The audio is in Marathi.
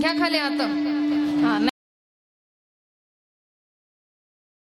घ्या खाली आता.